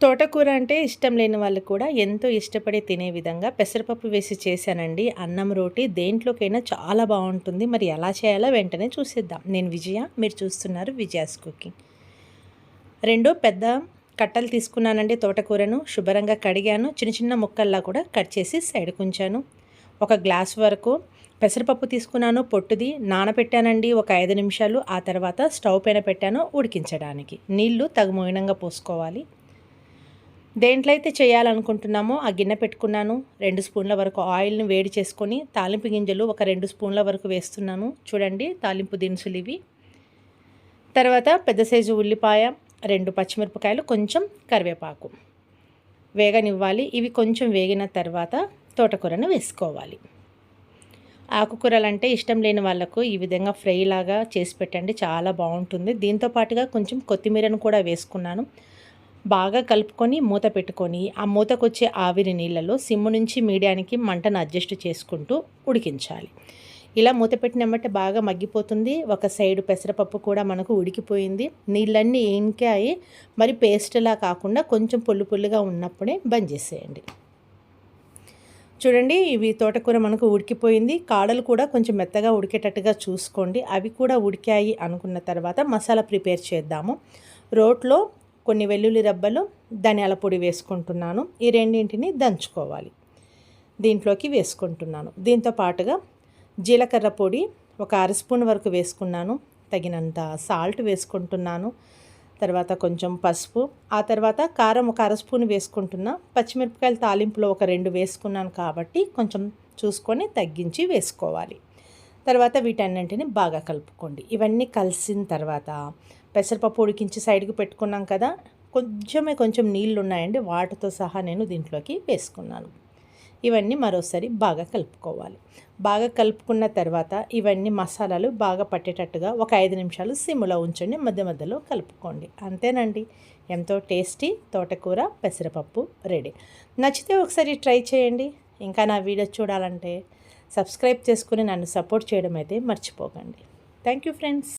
తోటకూర అంటే ఇష్టం లేని వాళ్ళు కూడా ఎంతో ఇష్టపడి తినే విధంగా పెసరపప్పు వేసి చేశానండి. అన్నం రోటి దేంట్లోకైనా చాలా బాగుంటుంది. మరి ఎలా చేయాలో వెంటనే చూసేద్దాం. నేను విజయ మీరు చూస్తున్నారు విజయాస్ కుకింగ్. రెండు పెద్ద కట్టలు తీసుకున్నానండి తోటకూరను. శుభ్రంగా కడిగాను. చిన్న చిన్న ముక్కల్లా కూడా కట్ చేసి సైడ్ ఉంచాను ఒక గ్లాస్ వరకు పెసరపప్పు తీసుకున్నాను. పొట్టుది నానబెట్టానండి ఒక ఐదు నిమిషాలు. ఆ తర్వాత స్టవ్ పైన పెట్టాను. ఉడికించడానికి. నీళ్ళు తగుమోయినంగా పోసుకోవాలి. దేంట్లో అయితే చేయాలనుకుంటున్నామో ఆ గిన్నె పెట్టుకున్నాను. రెండు స్పూన్ల వరకు ఆయిల్ని వేడి చేసుకొని తాలింపు గింజలు ఒక రెండు స్పూన్ల వరకు వేస్తున్నాను. చూడండి తాలింపు దినుసులు ఇవి. తర్వాత పెద్ద సైజు ఉల్లిపాయ రెండు పచ్చిమిరపకాయలు కొంచెం కరివేపాకు. వేగనివ్వాలి. ఇవి కొంచెం వేగిన తర్వాత తోటకూరను వేసుకోవాలి. ఆకుకూరలు అంటే ఇష్టం లేని వాళ్ళకు ఈ విధంగా ఫ్రై లాగా చేసి పెట్టండి. చాలా బాగుంటుంది. దీంతో పాటుగా కొంచెం కొత్తిమీరను కూడా వేసుకున్నాను. బాగా కలుపుకొని మూత పెట్టుకొని ఆ మూతకొచ్చే ఆవిరి నీళ్ళలో సిమ్ము నుంచి మీడియానికి మంటను అడ్జస్ట్ చేసుకుంటూ ఉడికించాలి. ఇలా మూత పెట్టినమ్మట బాగా మగ్గిపోతుంది. ఒక సైడ్ పెసరపప్పు కూడా మనకు ఉడికిపోయింది. నీళ్ళన్నీ ఇంకాయి. మరి పేస్ట్లా కాకుండా కొంచెం పొల్లు పొల్లుగా ఉన్నప్పుడే బంద్ చేసేయండి. చూడండి ఇవి తోటకూర మనకు ఉడికిపోయింది. కాడలు కూడా కొంచెం మెత్తగా ఉడికేటట్టుగా చూసుకోండి. అవి కూడా ఉడికాయి అనుకున్న తర్వాత మసాలా ప్రిపేర్ చేద్దాము. రోట్లో కొన్ని వెల్లుల్లి రబ్బలు ధనియాల పొడి వేసుకుంటున్నాను. ఈ రెండింటిని దంచుకోవాలి. దీంట్లోకి వేసుకుంటున్నాను. దీంతో పాటుగా జీలకర్ర పొడి ఒక అర స్పూన్ వరకు వేసుకున్నాను. తగినంత సాల్ట్ వేసుకుంటున్నాను. తర్వాత కొంచెం పసుపు. ఆ తర్వాత కారం ఒక అర స్పూన్ వేసుకుంటున్నా. పచ్చిమిరపకాయల తాలింపులో ఒక రెండు వేసుకున్నాను కాబట్టి కొంచెం చూసుకొని తగ్గించి వేసుకోవాలి. తర్వాత వీటన్నింటిని బాగా కలుపుకోండి. ఇవన్నీ కలిసిన తర్వాత పెసరపప్పు ఉడికించి సైడ్కి పెట్టుకున్నాం కదా కొంచెమే కొంచెం నీళ్ళు ఉన్నాయండి వాటితో సహా నేను దీంట్లోకి వేసుకున్నాను. ఇవన్నీ మరోసారి బాగా కలుపుకోవాలి. బాగా కలుపుకున్న తర్వాత ఇవన్నీ మసాలాలు బాగా పట్టేటట్టుగా ఒక ఐదు నిమిషాలు సిమ్లో ఉంచండి మధ్య మధ్యలో కలుపుకోండి. అంతేనండి. ఎంతో టేస్టీ తోటకూర పెసరపప్పు రెడీ. నచ్చితే ఒకసారి ట్రై చేయండి. ఇంకా నా వీడియో చూడాలంటే సబ్స్క్రైబ్ చేసుకుని నన్ను సపోర్ట్ చేయడం అయితే మర్చిపోకండి. Thank you friends.